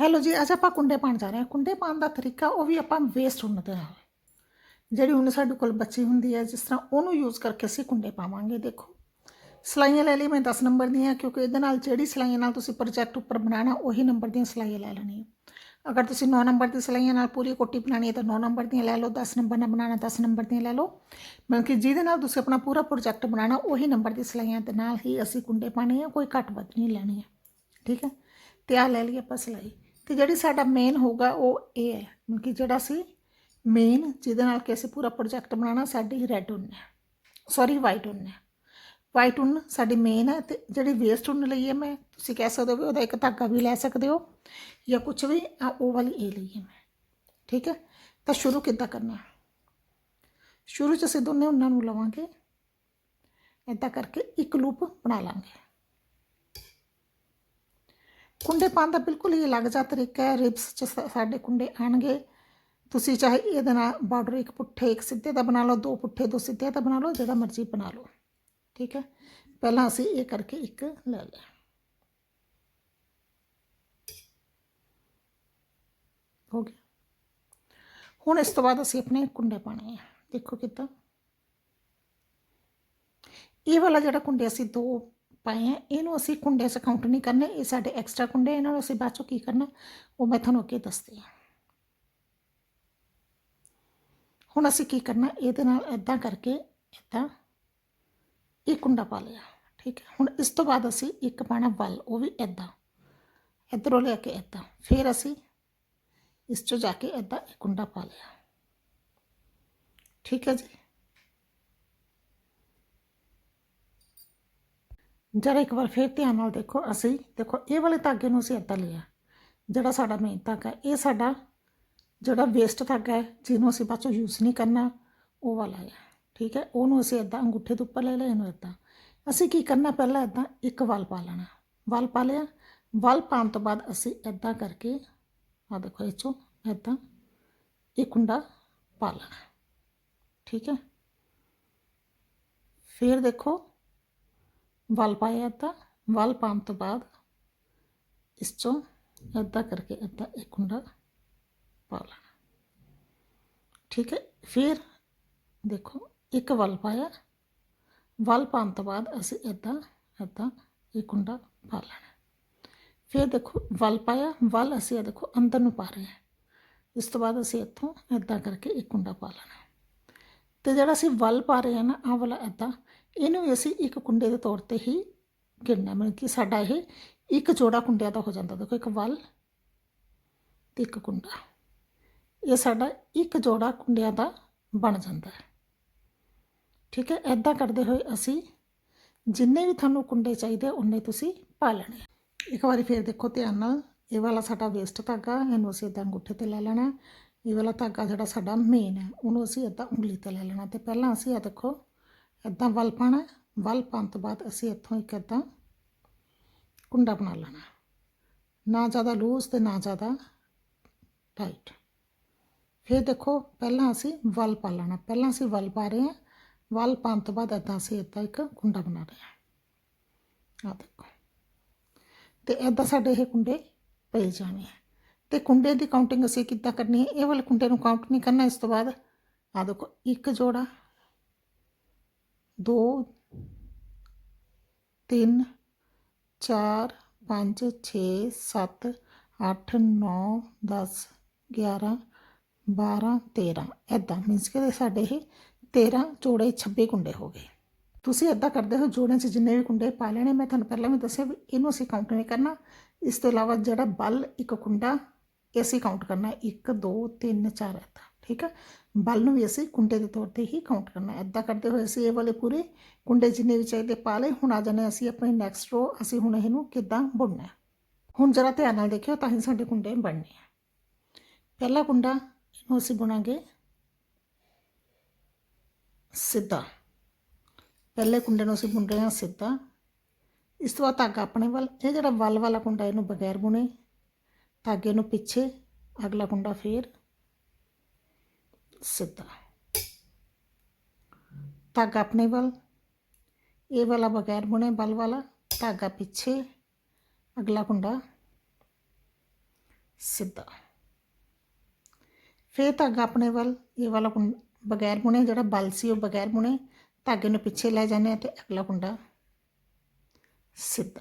Hello ਜੀ, ਅੱਜ ਆਪਾਂ ਕੁੰਡੇ ਪਾਉਣ ਜਾ ਰਹੇ ਹਾਂ। ਕੁੰਡੇ ਪਾਉਣ ਦਾ ਤਰੀਕਾ ਉਹ ਵੀ ਆਪਾਂ ਵੇਸਟ ਉੱਨ ਦੇ ਨਾਲ ਜਿਹੜੀ ਹੁਣ ਸਾਡੇ ਕੋਲ ਬਚੀ ਹੁੰਦੀ ਹੈ, ਜਿਸ ਤਰ੍ਹਾਂ ਉਹਨੂੰ ਯੂਜ਼ ਕਰਕੇ ਅਸੀਂ ਕੁੰਡੇ ਪਾਵਾਂਗੇ, ਦੇਖੋ। ਸਲਾਈਆਂ ਲੈ ਲਈ, ਮੈਂ 10 ਨੰਬਰ ਦੀਆਂ ਕਿਉਂਕਿ ਇਹਦੇ ਨਾਲ ਜਿਹੜੀ ਸਲਾਈਆਂ ਨਾਲ ਤੁਸੀਂ ਪ੍ਰੋਜੈਕਟ ਉੱਪਰ ਬਣਾਉਣਾ, ਉਹੀ ਨੰਬਰ ਦੀਆਂ ਸਲਾਈਆਂ ਲੈ ਲੈਣੀਆਂ। ਅਗਰ ਤੁਸੀਂ 9 ਨੰਬਰ ਦੀ ਸਲਾਈਆਂ ਨਾਲ ਪੂਰੀ ਕੋਟੀ ਬਣਾਉਣੀ ਹੈ, ਤਾਂ 9 ਨੰਬਰ ਦੀਆਂ ਲੈ ਲਓ 10 ਨੰਬਰ ਨਾਲ ਬਣਾਉਣਾ 10 ਨੰਬਰ ਦੀਆਂ ਲੈ ਲਓ। ਮਤਲਬ ਕਿ ਜਿਹਦੇ ਨਾਲ ਤੁਸੀਂ ਆਪਣਾ ਪੂਰਾ ਪ੍ਰੋਜੈਕਟ ਬਣਾਉਣਾ, ਉਹੀ ਨੰਬਰ ਦੀ ਸਲਾਈਆਂ ਦੇ ਨਾਲ ਹੀ ਅਸੀਂ ਕੁੰਡੇ ਪਾਣੇ ਆ, ਕੋਈ ਘੱਟ ਵੱਧ ਨਹੀਂ ਲੈਣੀ ਹੈ ਠੀਕ ਹੈ? ਤੇ ਆ ਲੈ ਲਈ ਆਪਾਂ ਸਲਾਈ। ਤੇ ਜਿਹੜੀ ਸਾਡਾ ਮੇਨ ਹੋਊਗਾ ਉਹ ਇਹ ਹੈ। ਮਤਲਬ ਕਿ ਜਿਹੜਾ ਸੀ ਮੇਨ ਜਿਹਦੇ ਨਾਲ ਕਿ ਅਸੀਂ ਪੂਰਾ ਪ੍ਰੋਜੈਕਟ ਬਣਾਉਣਾ, ਸਾਡੀ ਰੈੱਡ ਉੱਨ ਹੈ। ਸੌਰੀ ਵਾਈਟ ਉੱਨ ਹੈ। ਵਾਈਟ ਉੱਨ ਸਾਡੀ ਮੇਨ ਹੈ ਤੇ ਜਿਹੜੀ ਵੇਸਟ ਉੱਨ ਲਈ ਹੈ ਮੈਂ, ਤੁਸੀਂ ਕਹਿ ਸਕਦੇ ਹੋ ਵੀ ਉਹਦਾ ਇੱਕ ਧਾਗਾ ਵੀ ਲੈ ਸਕਦੇ ਹੋ ਜਾਂ ਕੁਝ ਵੀ, ਆ ਉਹ ਵਾਲੀ ਇਹ ਲਈ ਹੈ ਮੈਂ। ਠੀਕ ਹੈ? ਤਾਂ ਸ਼ੁਰੂ ਕਿੱਦਾਂ ਕਰਨਾ ਹੈ? ਸ਼ੁਰੂ ਚ ਅਸੀਂ ਦੋਨੇ ਉਹਨਾਂ ਨੂੰ ਲਵਾਂਗੇ। ਇਦਾਂ ਕਰਕੇ ਇੱਕ ਲੂਪ ਬਣਾ ਲਾਂਗੇ। ਕੁੰਡੇ ਪਾਉਣ ਦਾ ਬਿਲਕੁਲ ਹੀ ਅਲੱਗ ਜਿਹਾ ਤਰੀਕਾ ਹੈ ਰਿਬਸ ਚ ਸਾ- ਸਾਡੇ ਕੁੰਡੇ ਆਣਗੇ ਤੁਸੀਂ ਚਾਹੇ ਇਹਦੇ ਨਾਲ ਬਾਰਡਰ ਇੱਕ ਪੁੱਠੇ ਇੱਕ ਸਿੱਧੇ ਦਾ ਬਣਾ ਲਓ ਦੋ ਪੁੱਠੇ ਦੋ ਸਿੱਧੇ ਦਾ ਬਣਾ ਲਓ ਜਿਹੜਾ ਮਰਜ਼ੀ ਬਣਾ ਲਓ ਠੀਕ ਹੈ ਪਹਿਲਾਂ ਅਸੀਂ ਇਹ ਕਰਕੇ ਇੱਕ ਲੈ ਲਿਆ ਹੋ ਗਿਆ ਹੁਣ ਇਸ ਤੋਂ ਬਾਅਦ ਅਸੀਂ ਆਪਣੇ ਕੁੰਡੇ ਪਾਣੇ ਆ ਦੇਖੋ ਕਿੱਦਾਂ ਇਹ ਵਾਲਾ ਜਿਹੜਾ ਕੁੰਡੇ ਅਸੀਂ ਦੋ ਪਾਏ ਆ, ਇਹਨੂੰ ਅਸੀਂ ਕੁੰਡੇ 'ਚ ਕਾਊਂਟ ਨਹੀਂ ਕਰਨੇ, ਇਹ ਸਾਡੇ ਐਕਸਟਰਾ ਕੁੰਡੇ, ਇਹਨਾਂ ਨੂੰ ਅਸੀਂ ਬਾਅਦ ਚੋਂ ਕੀ ਕਰਨਾ, ਉਹ ਮੈਂ ਤੁਹਾਨੂੰ ਅੱਗੇ ਦੱਸਦੀ ਹਾਂ। ਹੁਣ ਅਸੀਂ ਕੀ ਕਰਨਾ, ਇਹਦੇ ਨਾਲ ਇਦਾਂ ਕਰਕੇ ਇਦਾਂ ਇਹ ਕੁੰਡਾ ਪਾ ਲਿਆ, ਠੀਕ ਹੈ। ਹੁਣ ਇਸ ਤੋਂ ਬਾਅਦ ਅਸੀਂ ਇੱਕ ਪਾਣਾ ਵੱਲ, ਉਹ ਵੀ ਇਦਾਂ ਇੱਧਰੋਂ ਲੈ ਕੇ ਇਦਾਂ ਫਿਰ ਅਸੀਂ ਇਸ 'ਚੋਂ ਜਾ ਕੇ ਇਦਾਂ ਇਹ ਕੁੰਡਾ ਪਾ ਲਿਆ। ਠੀਕ ਹੈ ਜੀ? ਜਰਾ ਇੱਕ ਵਾਰ ਫਿਰ ਧਿਆਨ ਨਾਲ ਦੇਖੋ ਅਸੀਂ, ਦੇਖੋ ਇਹ ਵਾਲੇ ਧਾਗੇ ਨੂੰ ਅਸੀਂ ਇੱਦਾਂ ਲਿਆ। ਜਿਹੜਾ ਸਾਡਾ ਮੇਨ ਧਾਗਾ ਇਹ ਸਾਡਾ ਜਿਹੜਾ ਵੇਸਟ ਧਾਗਾ ਹੈ, ਜਿਹਨੂੰ ਅਸੀਂ ਬਾਅਦ ਚੋਂ ਯੂਜ਼ ਨਹੀਂ ਕਰਨਾ, ਉਹ ਵਾਲਾ ਹੈ। ਠੀਕ ਹੈ? ਉਹਨੂੰ ਅਸੀਂ ਇੱਦਾਂ ਅੰਗੂਠੇ ਦੇ ਉੱਪਰ ਲੈ ਲਿਆ, ਇਹਨੂੰ ਇੱਦਾਂ ਅਸੀਂ ਕੀ ਕਰਨਾ ਪਹਿਲਾਂ ਇੱਦਾਂ ਇੱਕ ਵਲ ਪਾ ਲੈਣਾ। ਵਲ ਪਾ ਲਿਆ। ਵਲ ਪਾਉਣ ਤੋਂ ਬਾਅਦ ਅਸੀਂ ਇੱਦਾਂ ਕਰਕੇ ਆ ਦੇਖੋ ਇਹ ਚੋਂ ਇੱਦਾਂ ਇਹ ਕੁੰਡਾ ਪਾ ਲੈਣਾ। ਠੀਕ ਹੈ? ਫਿਰ ਦੇਖੋ ਵਲ ਪਾਇਆ ਤਾਂ ਵਲ ਪਾਉਣ ਤੋਂ ਬਾਅਦ ਇਸ ਚੋਂ ਇੱਦਾਂ ਕਰਕੇ ਇੱਦਾਂ ਇੱਕ ਕੁੰਡਾ ਪਾ ਲੈਣਾ। ਠੀਕ ਹੈ, ਫਿਰ ਦੇਖੋ ਇੱਕ ਵਲ ਪਾਇਆ, ਵਲ ਪਾਉਣ ਤੋਂ ਬਾਅਦ ਅਸੀਂ ਇੱਦਾਂ ਇੱਦਾਂ ਇੱਕ ਕੁੰਡਾ ਪਾ ਲੈਣਾ। ਫਿਰ ਦੇਖੋ ਵਲ ਪਾਇਆ, ਵਲ ਅਸੀਂ ਇਹ ਦੇਖੋ ਅੰਦਰ ਨੂੰ ਪਾ ਰਹੇ ਹਾਂ। ਇਸ ਤੋਂ ਬਾਅਦ ਅਸੀਂ ਇੱਥੋਂ ਇੱਦਾਂ ਕਰਕੇ ਇੱਕ ਕੁੰਡਾ ਪਾ ਲੈਣਾ। ਤੇ ਜਿਹੜਾ ਅਸੀਂ ਵਲ ਪਾ ਰਹੇ ਹਾਂ ਨਾ, ਆਹ ਵਾਲਾ ਇੱਦਾਂ ਇਹਨੂੰ ਵੀ ਅਸੀਂ ਇੱਕ ਕੁੰਡੇ ਦੇ ਤੌਰ ਤੇ ਹੀ ਗਿਣਨਾ ਮਤਲਬ ਕਿ ਸਾਡਾ ਇਹ ਇੱਕ ਜੋੜਾ ਕੁੰਡਿਆਂ ਦਾ ਹੋ ਜਾਂਦਾ। ਦੇਖੋ, ਇੱਕ ਵਲ ਤੇ ਇੱਕ ਕੁੰਡਾ। ਇਹ ਸਾਡਾ ਇੱਕ ਜੋੜਾ ਕੁੰਡਿਆਂ ਦਾ ਬਣ ਜਾਂਦਾ ਹੈ। ਠੀਕ ਹੈ? ਐਦਾਂ ਕਰਦੇ ਹੋਏ ਅਸੀਂ ਜਿੰਨੇ ਵੀ ਤੁਹਾਨੂੰ ਕੁੰਡੇ ਚਾਹੀਦੇ ਆ ਉਨੇ ਤੁਸੀਂ ਪਾ ਲੈਣੇ ਇੱਕ ਵਾਰੀ ਫੇਰ ਦੇਖੋ ਧਿਆਨ ਨਾਲ। ਇਹ ਵਾਲਾ ਸਾਡਾ ਵੇਸਟ ਧਾਗਾ, ਇਹਨੂੰ ਅਸੀਂ ਇਦਾਂ ਅੰਗੂਠੇ ਤੇ ਲੈ ਲੈਣਾ ਇਹ ਵਾਲਾ ਧਾਗਾ ਜਿਹੜਾ ਸਾਡਾ ਮੇਨ ਹੈ, ਉਹਨੂੰ ਅਸੀਂ ਇਦਾਂ ਉਂਗਲੀ ਤੇ ਲੈ ਲੈਣਾ ਤੇ ਪਹਿਲਾਂ ਅਸੀਂ ਇਹ ਦੇਖੋ ਇਦਾਂ ਵਲ ਪਾਣਾ ਵਲ ਪਾਉਣ ਤੋਂ ਬਾਅਦ ਅਸੀਂ ਇੱਥੋਂ ਇੱਕ ਇਦਾਂ ਕੁੰਡਾ ਬਣਾ ਲੈਣਾ ਨਾ ਜ਼ਿਆਦਾ ਲੂਜ਼ ਤੇ ਨਾ ਜ਼ਿਆਦਾ ਟਾਈਟ ਫਿਰ ਦੇਖੋ, ਪਹਿਲਾਂ ਅਸੀਂ ਵਲ ਪਾ ਲੈਣਾ ਪਹਿਲਾਂ ਅਸੀਂ ਵਲ ਪਾ ਰਹੇ ਹਾਂ। ਵਲ ਪਾਉਣ ਤੋਂ ਬਾਅਦ ਇਦਾਂ ਅਸੀਂ ਇਦਾਂ ਇੱਕ ਕੁੰਡਾ ਬਣਾ ਰਹੇ ਹਾਂ। ਆ ਦੇਖੋ। ਤੇ ਇਦਾਂ ਸਾਡੇ ਇਹ ਕੁੰਡੇ ਪਏ ਜਾਣੇ ਆ ਤੇ ਕੁੰਡੇ ਦੀ ਕਾਊਂਟਿੰਗ ਅਸੀਂ ਕਿੱਦਾਂ ਕਰਨੀ ਹੈ? ਇਹ ਵਾਲੇ ਕੁੰਡੇ ਨੂੰ ਕਾਊਂਟ ਨਹੀਂ ਕਰਨਾ ਇਸ ਤੋਂ ਬਾਅਦ। ਆ ਦੇਖੋ, ਇੱਕ ਜੋੜਾ ਦੋ, ਤਿੰਨ, ਚਾਰ, ਪੰਜ, ਛੇ, ਸੱਤ, ਅੱਠ, ਨੌ, ਦਸ, ਗਿਆਰਾਂ, ਬਾਰਾਂ, ਤੇਰਾਂ। ਐਦਾਂ ਮੀਨਸ ਕਿ ਸਾਡੇ ਇਹ 13 ਜੋੜੇ 26 ਕੁੰਡੇ ਹੋ ਗਏ। ਤੁਸੀਂ ਐਦਾਂ ਕਰਦੇ ਹੋ, ਜੋੜਿਆਂ 'ਚ ਜਿੰਨੇ ਵੀ ਕੁੰਡੇ ਪਾ ਲੈਣੇ, ਮੈਂ ਤੁਹਾਨੂੰ ਪਹਿਲਾਂ ਵੀ ਦੱਸਿਆ ਵੀ ਇਹਨੂੰ ਅਸੀਂ ਕਾਊਂਟ ਨਹੀਂ ਕਰਨਾ? ਇਸ ਤੋਂ ਇਲਾਵਾ ਜਿਹੜਾ ਬਲ ਇੱਕ ਕੁੰਡਾ, ਇਹ ਅਸੀਂ ਕਾਊਂਟ ਕਰਨਾ। 1 2 3 4 ਐਦਾਂ ਠੀਕ ਹੈ ਬਲ ਨੂੰ ਵੀ ਅਸੀਂ ਕੁੰਡੇ ਦੇ ਤੌਰ ਤੇ ਹੀ ਕਾਊਂਟ ਕਰਨਾ ਐਦਾਂ ਕਰਦੇ ਹੋਏ ਅਸੀਂ ਇਹ ਵਾਲੇ ਪੂਰੇ ਕੁੰਡੇ ਜਿੰਨੇ ਵੀ ਚਾਹੀਦੇ ਪਾ ਲਏ ਹੁਣ ਆ ਜਾਣੇ ਅਸੀਂ ਆਪਣੀ ਨੈਕਸਟ ਰੋ ਅਸੀਂ ਹੁਣ ਇਹਨੂੰ ਕਿੱਦਾਂ ਬੁਣਨਾ ਹੈ। ਹੁਣ ਜਰਾ ਧਿਆਨ ਨਾਲ ਦੇਖਿਓ ਤਾਂ ਹੀ ਸਾਡੇ ਕੁੰਡੇ ਬਣਨੇ ਆ ਪਹਿਲਾ ਕੁੰਡਾ ਇਹਨੂੰ ਅਸੀਂ ਬੁਣਾਂਗੇ ਸਿੱਧਾ ਪਹਿਲੇ ਕੁੰਡੇ ਨੂੰ ਅਸੀਂ ਬੁਣ ਰਹੇ ਹਾਂ ਸਿੱਧਾ ਇਸ ਤੋਂ ਬਾਅਦ ਧਾਗਾ ਆਪਣੇ ਵੱਲ ਇਹ ਜਿਹੜਾ ਵੱਲ ਵਾਲਾ ਕੁੰਡਾ ਇਹਨੂੰ ਬਗੈਰ ਬੁਣੇ ਧਾਗੇ ਨੂੰ ਪਿੱਛੇ ਅਗਲਾ ਕੁੰਡਾ ਫੇਰ ਸਿੱਧਾ ਧਾਗਾ ਆਪਣੇ ਵੱਲ, ਇਹ ਵਾਲਾ ਬਗੈਰ ਬੁਣੇ ਬਲ ਵਾਲਾ, ਧਾਗਾ ਪਿੱਛੇ, ਅਗਲਾ ਕੁੰਡਾ ਸਿੱਧਾ ਫੇਰ ਧਾਗਾ ਆਪਣੇ ਵੱਲ, ਇਹ ਵਾਲਾ ਕੁੰ- ਬਗੈਰ ਬੁਣੇ, ਜਿਹੜਾ ਬਲ ਸੀ ਉਹ ਬਗੈਰ ਬੁਣੇ, ਧਾਗੇ ਨੂੰ ਪਿੱਛੇ ਲੈ ਜਾਂਦੇ ਆ ਤੇ ਅਗਲਾ ਕੁੰਡਾ ਸਿੱਧਾ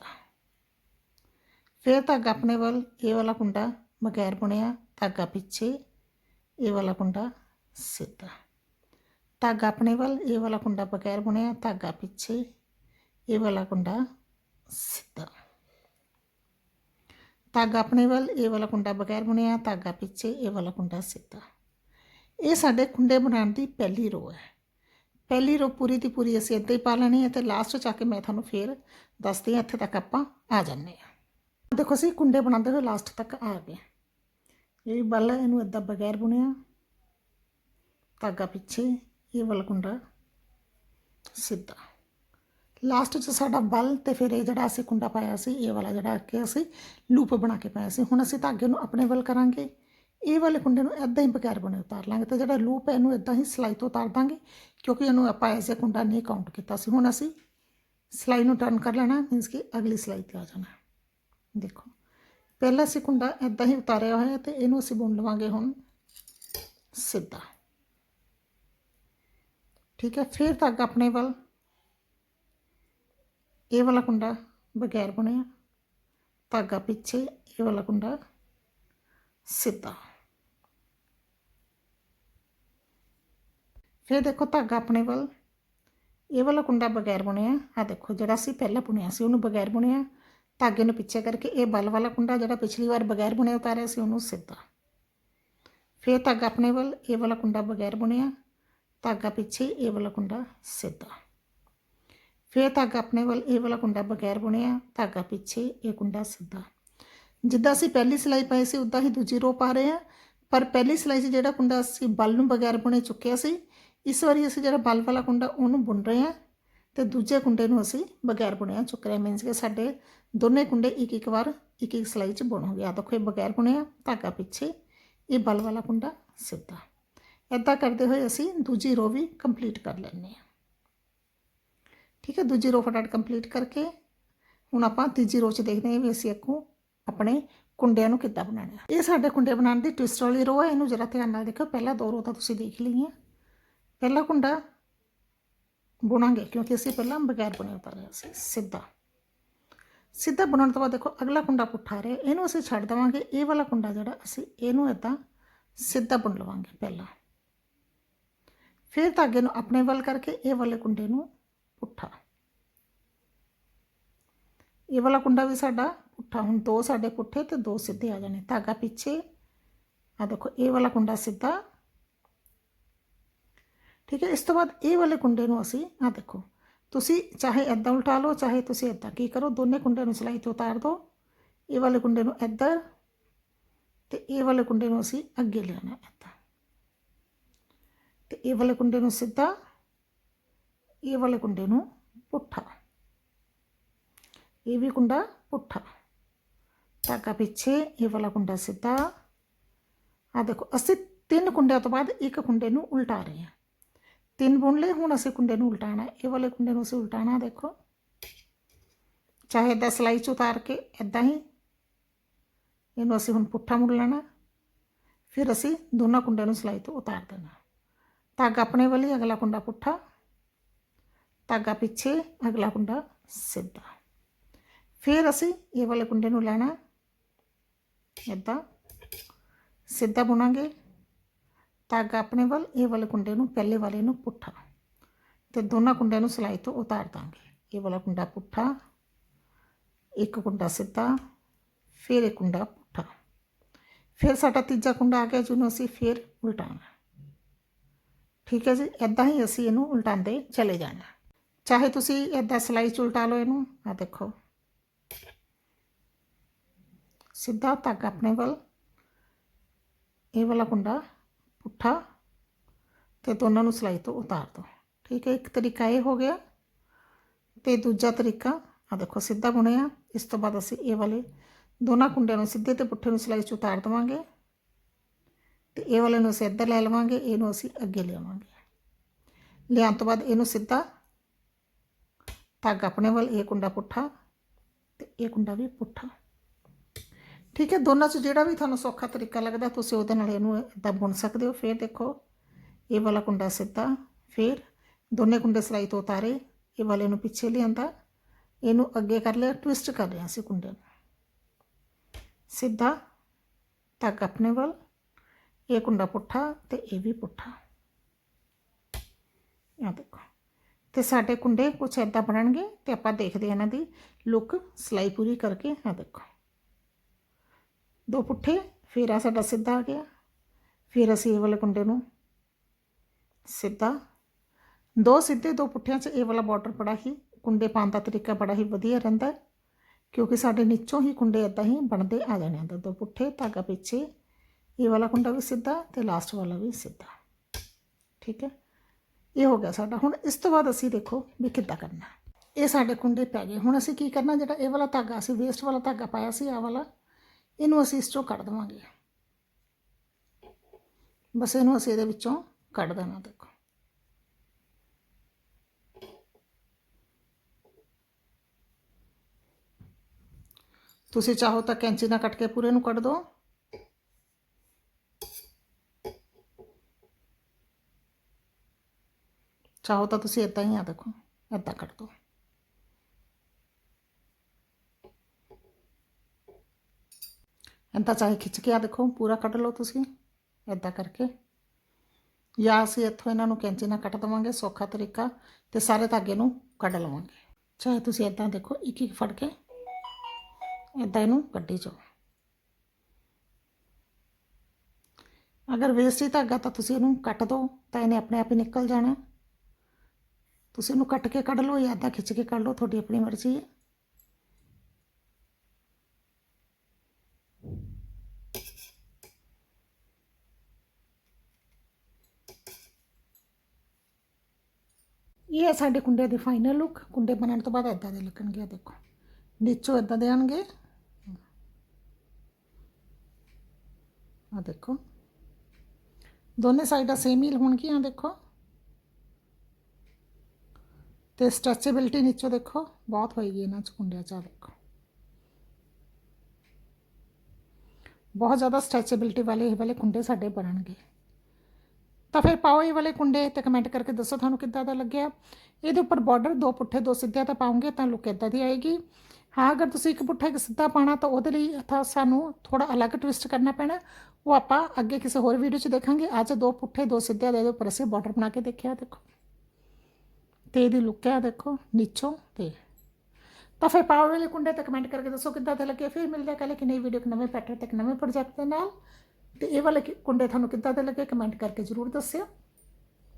ਫੇਰ ਧਾਗਾ ਆਪਣੇ ਵੱਲ, ਇਹ ਵਾਲਾ ਕੁੰਡਾ ਬਗੈਰ ਬੁਣਿਆ, ਧਾਗਾ ਪਿੱਛੇ, ਇਹ ਵਾਲਾ ਕੁੰਡਾ ਸਿੱਧਾ। ਧਾਗਾ ਆਪਣੇ ਵੱਲ, ਇਹ ਵਾਲਾ ਕੁੰਡਾ ਬਗੈਰ ਬੁਣਿਆ, ਧਾਗਾ ਪਿੱਛੇ, ਇਹ ਵਾਲਾ ਕੁੰਡਾ ਸਿੱਧਾ। ਧਾਗਾ ਆਪਣੇ ਵੱਲ, ਇਹ ਵਾਲਾ ਕੁੰਡਾ ਬਗੈਰ ਬੁਣਿਆ, ਧਾਗਾ ਪਿੱਛੇ, ਇਹ ਵਾਲਾ ਕੁੰਡਾ ਸਿੱਧਾ। ਇਹ ਸਾਡੇ ਕੁੰਡੇ ਬਣਾਉਣ ਦੀ ਪਹਿਲੀ ਰੋ ਹੈ। ਪਹਿਲੀ ਰੋ ਪੂਰੀ ਦੀ ਪੂਰੀ ਅਸੀਂ ਇੱਦਾਂ ਹੀ ਪਾ ਲੈਣੀ ਹੈ ਤੇ ਲਾਸਟ ਚ ਆ ਕੇ ਮੈਂ ਤੁਹਾਨੂੰ ਫੇਰ ਦੱਸਦੀ ਹਾਂ, ਇੱਥੇ ਤੱਕ ਆਪਾਂ ਆ ਜਾਂਦੇ ਹਾਂ। ਦੇਖੋ ਅਸੀਂ ਕੁੰਡੇ ਬਣਾਉਂਦੇ ਹੋਏ ਲਾਸਟ ਤੱਕ ਆ ਗਏ ਇਹ ਬੱਲ ਇਹਨੂੰ ਇੱਦਾਂ ਬਗੈਰ ਬੁਣਿਆ ਧਾਗਾ ਪਿੱਛੇ ਇਹ ਵਾਲਾ ਕੁੰਡਾ ਸਿੱਧਾ ਲਾਸਟ 'ਚ ਸਾਡਾ ਬਲ ਤੇ ਫਿਰ ਇਹ ਜਿਹੜਾ ਅਸੀਂ ਕੁੰਡਾ ਪਾਇਆ ਸੀ ਇਹ ਵਾਲਾ ਜਿਹੜਾ ਕਿ ਅਸੀਂ ਲੂਪ ਬਣਾ ਕੇ ਪਾਇਆ ਸੀ ਹੁਣ ਅਸੀਂ ਧਾਗੇ ਨੂੰ ਆਪਣੇ ਵੱਲ ਕਰਾਂਗੇ ਇਹ ਵਾਲੇ ਕੁੰਡੇ ਨੂੰ ਇਦਾਂ ਹੀ ਬਗੈਰ ਬਣੇ ਉਤਾਰ ਲਾਂਗੇ ਤੇ ਜਿਹੜਾ ਲੂਪ ਹੈ ਇਹਨੂੰ ਇਦਾਂ ਹੀ ਸਲਾਈ ਤੋਂ ਉਤਾਰ ਦਾਂਗੇ ਕਿਉਂਕਿ ਇਹਨੂੰ ਆਪਾਂ ਐਸੇ ਕੁੰਡਾ ਨਹੀਂ ਕਾਊਂਟ ਕੀਤਾ ਸੀ ਹੁਣ ਅਸੀਂ ਸਲਾਈ ਨੂੰ ਟਰਨ ਕਰ ਲੈਣਾ ਮੀਨਸ ਕਿ ਅਗਲੀ ਸਲਾਈ ਤੇ ਆ ਜਾਣਾ ਦੇਖੋ ਪਹਿਲਾ ਅਸੀਂ ਕੁੰਡਾ ਇਦਾਂ ਹੀ ਉਤਾਰਿਆ ਹੋਇਆ ਹੈ ਤੇ ਇਹਨੂੰ ਅਸੀਂ ਬੁਣ ਲਵਾਂਗੇ ਹੁਣ ਸਿੱਧਾ ਠੀਕ ਹੈ, ਫਿਰ ਧਾਗਾ ਆਪਣੇ ਵੱਲ। ਇਹ ਵਾਲਾ ਕੁੰਡਾ ਬਗੈਰ ਬੁਣਿਆ ਧਾਗਾ ਪਿੱਛੇ, ਇਹ ਵਾਲਾ ਕੁੰਡਾ ਸਿੱਧਾ। ਫਿਰ ਦੇਖੋ ਧਾਗਾ ਆਪਣੇ ਵੱਲ। ਇਹ ਵਾਲਾ ਕੁੰਡਾ ਬਗੈਰ ਬੁਣਿਆ ਆ ਦੇਖੋ, ਜਿਹੜਾ ਅਸੀਂ ਪਹਿਲਾਂ ਬੁਣਿਆ ਸੀ, ਉਹਨੂੰ ਬਗੈਰ ਬੁਣਿਆ। ਧਾਗੇ ਨੂੰ ਪਿੱਛੇ ਕਰਕੇ ਇਹ ਬਲ ਵਾਲਾ ਕੁੰਡਾ ਜਿਹੜਾ ਪਿਛਲੀ ਵਾਰ ਬਗੈਰ ਬੁਣਿਆ ਉਤਾਰਿਆ ਸੀ, ਉਹਨੂੰ ਸਿੱਧਾ। ਫਿਰ ਧਾਗਾ ਆਪਣੇ ਵੱਲ, ਇਹ ਵਾਲਾ ਕੁੰਡਾ ਬਗੈਰ ਬੁਣਿਆ। ਧਾਗਾ ਪਿੱਛੇ ਇਹ ਵਾਲਾ ਕੁੰਡਾ ਸਿੱਧਾ ਫਿਰ ਧਾਗਾ ਆਪਣੇ ਵੱਲ ਇਹ ਵਾਲਾ ਕੁੰਡਾ ਬਗੈਰ ਬੁਣਿਆ ਧਾਗਾ ਪਿੱਛੇ ਇਹ ਕੁੰਡਾ ਸਿੱਧਾ ਜਿੱਦਾਂ ਅਸੀਂ ਪਹਿਲੀ ਸਿਲਾਈ ਪਾਈ ਸੀ ਉਦਾਂ ਹੀ ਦੂਜੀ ਰੋ ਪਾ ਰਹੇ ਆ ਪਰ ਪਹਿਲੀ ਸਿਲਾਈ 'ਚ ਜਿਹੜਾ ਕੁੰਡਾ ਅਸੀਂ ਬਲ ਨੂੰ ਬਗੈਰ ਬੁਣੇ ਚੁੱਕਿਆ ਸੀ ਇਸ ਵਾਰੀ ਅਸੀਂ ਜਿਹੜਾ ਬਲ ਵਾਲਾ ਕੁੰਡਾ ਉਹਨੂੰ ਬੁਣ ਰਹੇ ਆ ਤੇ ਦੂਜੇ ਕੁੰਡੇ ਨੂੰ ਅਸੀਂ ਬਗੈਰ ਬੁਣਿਆ ਚੁੱਕ ਰਹੇ ਮੀਨਸ ਕਿ ਸਾਡੇ ਦੋਨੇ ਕੁੰਡੇ ਇੱਕ ਇੱਕ ਵਾਰ ਇੱਕ ਇੱਕ ਸਿਲਾਈ 'ਚ ਬੁਣ ਹੋ ਗਿਆ ਦੇਖੋ ਇਹ ਬਗੈਰ ਬੁਣਿਆ ਧਾਗਾ ਪਿੱਛੇ ਇਹ ਬਲ ਵਾਲਾ ਕੁੰਡਾ ਸਿੱਧਾ ਇਦਾਂ ਕਰਦੇ ਹੋਏ ਅਸੀਂ ਦੂਜੀ ਰੋ ਵੀ ਕੰਪਲੀਟ ਕਰ ਲੈਂਦੇ ਹਾਂ। ਠੀਕ ਹੈ, ਦੂਜੀ ਰੋ ਫਟਾਫਟ ਕੰਪਲੀਟ ਕਰਕੇ ਹੁਣ ਆਪਾਂ ਤੀਜੀ ਰੋ 'ਚ ਦੇਖਦੇ ਹਾਂ ਵੀ ਅਸੀਂ ਅੱਗੋਂ ਆਪਣੇ ਕੁੰਡਿਆਂ ਨੂੰ ਕਿੱਦਾਂ ਬਣਾਉਣਾ ਹੈ। ਇਹ ਸਾਡੇ ਕੁੰਡੇ ਬਣਾਉਣ ਦੀ ਟਵਿਸਟ ਵਾਲੀ ਰੋ ਹੈ, ਇਹਨੂੰ ਜਰਾ ਧਿਆਨ ਨਾਲ ਦੇਖੋ ਪਹਿਲਾਂ ਦੋ ਰੋ ਤਾਂ ਤੁਸੀਂ ਦੇਖ ਲਈਆਂ। ਪਹਿਲਾ ਕੁੰਡਾ ਬੁਣਾਂਗੇ, ਕਿਉਂਕਿ ਅਸੀਂ ਪਹਿਲਾਂ ਬਗੈਰ ਬੁਣੇ ਉਤਾਰਿਆ ਸੀ ਸਿੱਧਾ। ਸਿੱਧਾ ਬੁਣਨ ਤੋਂ ਬਾਅਦ ਦੇਖੋ, ਅਗਲਾ ਕੁੰਡਾ ਪੁੱਠਾ ਰਿਹਾ। ਇਹਨੂੰ ਅਸੀਂ ਛੱਡ ਦੇਵਾਂਗੇ। ਇਹ ਵਾਲਾ ਕੁੰਡਾ ਜਿਹੜਾ, ਅਸੀਂ ਇਹਨੂੰ ਇਦਾਂ ਸਿੱਧਾ ਬੁਣ ਲਵਾਂਗੇ ਪਹਿਲਾਂ। ਫਿਰ ਧਾਗੇ ਨੂੰ ਆਪਣੇ ਵੱਲ ਕਰਕੇ ਇਹ ਵਾਲੇ ਕੁੰਡੇ ਨੂੰ ਪੁੱਠਾ। ਇਹ ਵਾਲਾ ਕੁੰਡਾ ਵੀ ਸਾਡਾ ਪੁੱਠਾ, ਹੁਣ ਦੋ ਸਾਡੇ ਪੁੱਠੇ ਤੇ ਦੋ ਸਿੱਧੇ ਆ ਜਾਣੇ। ਧਾਗਾ ਪਿੱਛੇ ਆ ਦੇਖੋ, ਇਹ ਵਾਲਾ ਕੁੰਡਾ ਸਿੱਧਾ। ਠੀਕ ਹੈ, ਇਸ ਤੋਂ ਬਾਅਦ ਇਹ ਵਾਲੇ ਕੁੰਡੇ ਨੂੰ ਅਸੀਂ ਆ ਦੇਖੋ, ਤੁਸੀਂ ਚਾਹੇ ਐਦਾਂ ਉਲਟਾ ਲਓ, ਚਾਹੇ ਤੁਸੀਂ ਐਦਾਂ ਕੀ ਕਰੋ, ਦੋਨੇ ਕੁੰਡੇ ਨੂੰ ਸਿਲਾਈ ਤੋਂ ਉਤਾਰ ਦਿਓ। ਇਹ ਵਾਲੇ ਕੁੰਡੇ ਨੂੰ ਇੱਧਰ ਤੇ ਇਹ ਵਾਲੇ ਕੁੰਡੇ ਨੂੰ ਅਸੀਂ ਅੱਗੇ ਲਿਆਉਣਾ ਐਦਾਂ ਤੇ ਇਹ ਵਾਲੇ ਕੁੰਡੇ ਨੂੰ ਸਿੱਧਾ, ਇਹ ਵਾਲੇ ਕੁੰਡੇ ਨੂੰ ਪੁੱਠਾ। ਇਹ ਵੀ ਕੁੰਡਾ ਪੁੱਠਾ। ਧਾਗਾ ਪਿੱਛੇ ਇਹ ਵਾਲਾ ਕੁੰਡਾ ਸਿੱਧਾ। ਆ ਦੇਖੋ, ਅਸੀਂ ਤਿੰਨ ਕੁੰਡਿਆਂ ਤੋਂ ਬਾਅਦ ਇੱਕ ਕੁੰਡੇ ਨੂੰ ਉਲਟਾ ਰਹੇ ਹਾਂ। ਤਿੰਨ ਬੁਣ ਲਏ, ਹੁਣ ਅਸੀਂ ਕੁੰਡੇ ਨੂੰ ਉਲਟਾਣਾ ਇਹ ਵਾਲੇ ਕੁੰਡੇ ਨੂੰ ਅਸੀਂ ਉਲਟਾਣਾ ਦੇਖੋ। ਚਾਹੇ ਦਾ ਸਲਾਈ ਚ ਉਤਾਰ ਕੇ ਇਦਾਂ ਹੀ ਇਹਨੂੰ ਅਸੀਂ ਹੁਣ ਪੁੱਠਾ ਮੁੜ ਲੈਣਾ। ਫਿਰ ਅਸੀਂ ਦੋਨਾਂ ਕੁੰਡਿਆਂ ਨੂੰ ਸਲਾਈ ਤੋਂ ਉਤਾਰ ਦੇਣਾ। ਧਾਗਾ ਆਪਣੇ ਵਾਲੀ ਅਗਲਾ ਕੁੰਡਾ ਪੁੱਠਾ। ਧਾਗਾ ਪਿੱਛੇ, ਅਗਲਾ ਕੁੰਡਾ ਸਿੱਧਾ। ਫਿਰ ਅਸੀਂ ਇਹ ਵਾਲੇ ਕੁੰਡੇ ਨੂੰ ਲੈਣਾ। ਇਦਾਂ ਸਿੱਧਾ ਬੁਣਾਂਗੇ। ਧਾਗਾ ਆਪਣੇ ਵੱਲ, ਇਹ ਵਾਲੇ ਕੁੰਡੇ ਨੂੰ, ਪਹਿਲੇ ਵਾਲੇ ਨੂੰ ਪੁੱਠਾ। ਤੇ ਦੋਨਾਂ ਕੁੰਡਿਆਂ ਨੂੰ ਸਿਲਾਈ ਤੋਂ ਉਤਾਰ ਦਾਂਗੇ। ਇਹ ਵਾਲਾ ਕੁੰਡਾ ਪੁੱਠਾ, ਇੱਕ ਕੁੰਡਾ ਸਿੱਧਾ, ਫਿਰ ਇੱਕ ਕੁੰਡਾ ਪੁੱਠਾ। ਫਿਰ ਸਾਡਾ ਤੀਜਾ ਕੁੰਡਾ ਆ ਗਿਆ ਜਿਹਨੂੰ ਅਸੀਂ ਫਿਰ ਉਲਟਾਉਣਾ। ਠੀਕ ਹੈ ਜੀ ਇਦਾਂ ਹੀ ਅਸੀਂ ਇਹਨੂੰ ਉਲਟਾਉਂਦੇ ਚਲੇ ਜਾਣਾ। ਚਾਹੇ ਤੁਸੀਂ ਇਦਾਂ ਸਲਾਈ ਚ ਉਲਟਾ ਲਓ ਇਹਨੂੰ ਆ ਦੇਖੋ। ਸਿੱਧਾ ਤੱਕ ਆਪਣੇ ਵੱਲ। ਇਹ ਵਾਲਾ ਕੁੰਡਾ ਪੁੱਠਾ ਤੇ ਦੋਨਾਂ ਨੂੰ ਸਲਾਈ ਤੋਂ ਉਤਾਰ ਦੋ ਠੀਕ ਹੈ, ਇੱਕ ਤਰੀਕਾ ਇਹ ਹੋ ਗਿਆ ਤੇ ਦੂਜਾ ਤਰੀਕਾ ਆ ਦੇਖੋ ਸਿੱਧਾ ਬੁਣਿਆ। ਇਸ ਤੋਂ ਬਾਅਦ ਅਸੀਂ ਇਹ ਵਾਲੇ ਦੋਨਾਂ ਕੁੰਡਿਆਂ ਨੂੰ ਸਿੱਧੇ ਤੇ ਪੁੱਠੇ ਨੂੰ ਸਲਾਈ ਚ ਉਤਾਰ ਦਵਾਂਗੇ। ਤੇ ਇਹ ਵਾਲੇ ਨੂੰ ਅਸੀਂ ਇੱਧਰ ਲੈ ਲਵਾਂਗੇ, ਇਹਨੂੰ ਅਸੀਂ ਅੱਗੇ ਲਿਆਵਾਂਗੇ ਲਿਆਉਣ ਤੋਂ ਬਾਅਦ ਇਹਨੂੰ ਸਿੱਧਾ ਧਾਗਾ ਆਪਣੇ ਵੱਲ, ਇਹ ਕੁੰਡਾ ਪੁੱਠਾ ਤੇ ਇਹ ਕੁੰਡਾ ਵੀ ਪੁੱਠਾ। ਠੀਕ ਹੈ, ਦੋਨਾਂ 'ਚ ਜਿਹੜਾ ਵੀ ਤੁਹਾਨੂੰ ਸੌਖਾ ਤਰੀਕਾ ਲੱਗਦਾ, ਤੁਸੀਂ ਉਹਦੇ ਨਾਲ ਇਹਨੂੰ ਇਦਾਂ ਬੁਣ ਸਕਦੇ ਹੋ। ਫਿਰ ਦੇਖੋ, ਇਹ ਵਾਲਾ ਕੁੰਡਾ ਸਿੱਧਾ, ਫਿਰ ਦੋਨੇ ਕੁੰਡੇ ਸਲਾਈ ਤੋਂ ਉਤਾਰੇ, ਇਹ ਵਾਲੇ ਨੂੰ ਪਿੱਛੇ ਲਿਆਂਦਾ, ਇਹਨੂੰ ਅੱਗੇ ਕਰ ਲਿਆ, ਟਵਿਸਟ ਕਰ ਲਿਆ ਸੀ ਕੁੰਡੇ ਨੂੰ। ਸਿੱਧਾ ਤੱਕ ਆਪਣੇ ਵੱਲ ਇਹ ਕੁੰਡਾ ਪੁੱਠਾ ਤੇ ਇਹ ਵੀ ਪੁੱਠਾ। ਇਹ ਦੇਖੋ। ਤੇ ਸਾਡੇ ਕੁੰਡੇ ਕੁਛ ਐਦਾਂ ਬਣਨਗੇ ਤੇ ਆਪਾਂ ਦੇਖਦੇ ਹਾਂ ਇਹਨਾਂ ਦੀ ਲੁੱਕ ਸਲਾਈ ਪੂਰੀ ਕਰਕੇ। ਆ ਦੇਖੋ। ਦੋ ਪੁੱਠੇ, ਫਿਰ ਆ ਸਾਡਾ ਸਿੱਧਾ ਆ ਗਿਆ। ਫਿਰ ਅਸੀਂ ਇਹ ਵਾਲੇ ਕੁੰਡੇ ਨੂੰ ਸਿੱਧਾ। ਦੋ ਸਿੱਧੇ ਦੋ ਪੁੱਠਿਆਂ 'ਚ ਇਹ ਵਾਲਾ ਬਾਰਡਰ ਬੜਾ ਹੀ ਕੁੰਡੇ ਪਾਉਣ ਦਾ ਤਰੀਕਾ ਬੜਾ ਹੀ ਵਧੀਆ ਰਹਿੰਦਾ ਕਿਉਂਕਿ ਸਾਡੇ ਨੀਚੋਂ ਹੀ ਕੁੰਡੇ ਇਦਾਂ ਹੀ ਬਣਦੇ ਆ ਜਾਣੇ ਆ। ਦੋ ਪੁੱਠੇ ਧਾਗਾ ਪਿੱਛੇ ਇਹ ਵਾਲਾ ਕੁੰਡਾ ਵੀ ਸਿੱਧਾ ਤੇ ਲਾਸਟ ਵਾਲਾ ਵੀ ਸਿੱਧਾ ਠੀਕ ਹੈ ਇਹ ਹੋ ਗਿਆ ਸਾਡਾ ਹੁਣ ਇਸ ਤੋਂ ਬਾਅਦ ਅਸੀਂ ਦੇਖੋ ਵੀ ਕਿੱਦਾਂ ਕਰਨਾ ਇਹ ਸਾਡੇ ਕੁੰਡੇ ਪੈ ਗਏ ਹੁਣ ਅਸੀਂ ਕੀ ਕਰਨਾ ਜਿਹੜਾ ਇਹ ਵਾਲਾ ਧਾਗਾ ਅਸੀਂ ਵੇਸਟ ਵਾਲਾ ਧਾਗਾ ਪਾਇਆ ਸੀ ਆ ਵਾਲਾ ਇਹਨੂੰ ਅਸੀਂ ਇਸ ਚੋਂ ਕੱਢ ਦੇਵਾਂਗੇ ਬਸ ਇਹਨੂੰ ਅਸੀਂ ਇਹਦੇ ਵਿੱਚੋਂ ਕੱਢ ਦੇਣਾ ਦੇਖੋ ਤੁਸੀਂ ਚਾਹੋ ਤਾਂ ਕੈਂਚੀ ਨਾਲ ਕੱਟ ਕੇ ਪੂਰੇ ਨੂੰ ਕੱਢ ਦਿਓ ਚਾਹੋ ਤਾਂ ਤੁਸੀਂ ਇਦਾਂ ਹੀ ਆ ਦੇਖੋ ਇਦਾਂ ਕੱਟ ਦਿਓ ਇਦਾਂ ਚਾਹੇ ਖਿੱਚ ਕੇ ਆ ਦੇਖੋ, ਪੂਰਾ ਕੱਢ ਲਓ ਤੁਸੀਂ ਇਦਾਂ ਕਰਕੇ। ਜਾਂ ਅਸੀਂ ਇੱਥੋਂ ਇਹਨਾਂ ਨੂੰ ਕੈਂਚੀ ਨਾਲ ਕੱਟ ਦਵਾਂਗੇ, ਸੌਖਾ ਤਰੀਕਾ, ਤੇ ਸਾਰੇ ਧਾਗੇ ਨੂੰ ਕੱਢ ਲਵਾਂਗੇ। ਚਾਹੇ ਤੁਸੀਂ ਇਦਾਂ ਦੇਖੋ, ਇੱਕ ਇੱਕ ਫੜ ਕੇ ਇਦਾਂ ਇਹਨੂੰ ਕੱਢੀ ਜਾਓ। ਅਗਰ ਵੇਸਟ ਧਾਗਾ ਤਾਂ ਤੁਸੀਂ ਇਹਨੂੰ ਕੱਟ ਦਿਓ ਤਾਂ ਇਹਨੇ ਆਪਣੇ ਆਪ ਹੀ ਨਿਕਲ ਜਾਣਾ। ਤੁਸੀਂ ਉਹਨੂੰ ਕੱਟ ਕੇ ਕੱਢ ਲਓ ਜਾਂ ਇਦਾਂ ਖਿੱਚ ਕੇ ਕੱਢ ਲਓ, ਤੁਹਾਡੀ ਆਪਣੀ ਮਰਜ਼ੀ ਹੈ। ਇਹ ਹੈ ਸਾਡੇ ਕੁੰਡੇ ਦੀ ਫਾਈਨਲ ਲੁੱਕ ਕੁੰਡੇ ਬਣਨ ਤੋਂ ਬਾਅਦ ਇਦਾਂ ਦੇ ਲੱਗਣਗੇ ਦੇਖੋ। ਨੀਚੋਂ ਇਦਾਂ ਦੇ ਆਣਗੇ ਆ ਦੇਖੋ। ਦੋਨੇ ਸਾਈਡਾਂ ਸੇਮ ਹੀ ਹੋਣਗੀਆਂ ਦੇਖੋ। ਤੇ ਸਟ੍ਰੈਚੇਬਿਲਟੀ ਨੀਚੋਂ ਦੇਖੋ ਬਹੁਤ ਹੋਏਗੀ ਇਹਨਾਂ ਚ ਕੁੰਡਿਆਂ ਚ ਆਹ ਦੇਖੋ ਬਹੁਤ ਜ਼ਿਆਦਾ ਸਟ੍ਰੈਚੇਬਿਲਟੀ ਵਾਲੇ ਇਹ ਵਾਲੇ ਕੁੰਡੇ ਸਾਡੇ ਬਣਨਗੇ ਤਾਂ ਫਿਰ ਪਾਓ ਇਹ ਵਾਲੇ ਕੁੰਡੇ ਤੇ ਕਮੈਂਟ ਕਰਕੇ ਦੱਸੋ ਤੁਹਾਨੂੰ ਕਿੱਦਾਂ ਦਾ ਲੱਗਿਆ ਇਹਦੇ ਉੱਪਰ ਬਾਰਡਰ ਦੋ ਪੁੱਠੇ ਦੋ ਸਿੱਧੇ ਤਾਂ ਪਾਉਂਗੇ ਤਾਂ ਲੁੱਕ ਇਦਾਂ ਦੀ ਆਏਗੀ ਹਾਂ ਅਗਰ ਤੁਸੀਂ ਇੱਕ ਪੁੱਠਾ ਇੱਕ ਸਿੱਧਾ ਪਾਣਾ ਤਾਂ ਉਹਦੇ ਲਈ ਤਾਂ ਸਾਨੂੰ ਥੋੜਾ ਅਲੱਗ ਟਵਿਸਟ ਕਰਨਾ ਪੈਣਾ ਉਹ ਆਪਾਂ ਅੱਗੇ ਕਿਸੇ ਹੋਰ ਵੀਡੀਓ 'ਚ ਦੇਖਾਂਗੇ ਅੱਜ ਦੋ ਪੁੱਠੇ ਦੋ ਸਿੱਧੇ ਦੇ ਉੱਪਰ ਅਸੀਂ ਬਾਰਡਰ ਬਣਾ ਕੇ ਦੇਖਿਆ ਦੇਖੋ ਤੇ ਇਹਦੀ ਲੁੱਕ ਹੈ ਦੇਖੋ, ਨੀਚੋਂ ਤੇ। ਤਾਂ ਫਿਰ ਪਾਓ ਵਾਲੇ ਕੁੰਡੇ ਤੇ ਕਮੈਂਟ ਕਰਕੇ ਦੱਸੋ ਕਿੱਦਾਂ ਦੇ ਲੱਗੇ, ਫਿਰ ਮਿਲਦੇ ਕੱਲ ਕਿ ਨਈ ਵੀਡੀਓ ਇੱਕ ਨਵੇਂ ਪੈਟਰਨ ਤੇ ਇੱਕ ਨਵੇਂ ਪ੍ਰੋਜੈਕਟ ਦੇ ਨਾਲ। ਤੇ ਇਹ ਵਾਲੇ ਕਿ- ਕੁੰਡੇ ਤੁਹਾਨੂੰ ਕਿੱਦਾਂ ਦੇ ਲੱਗੇ ਕਮੈਂਟ ਕਰਕੇ ਜ਼ਰੂਰ ਦੱਸਿਓ।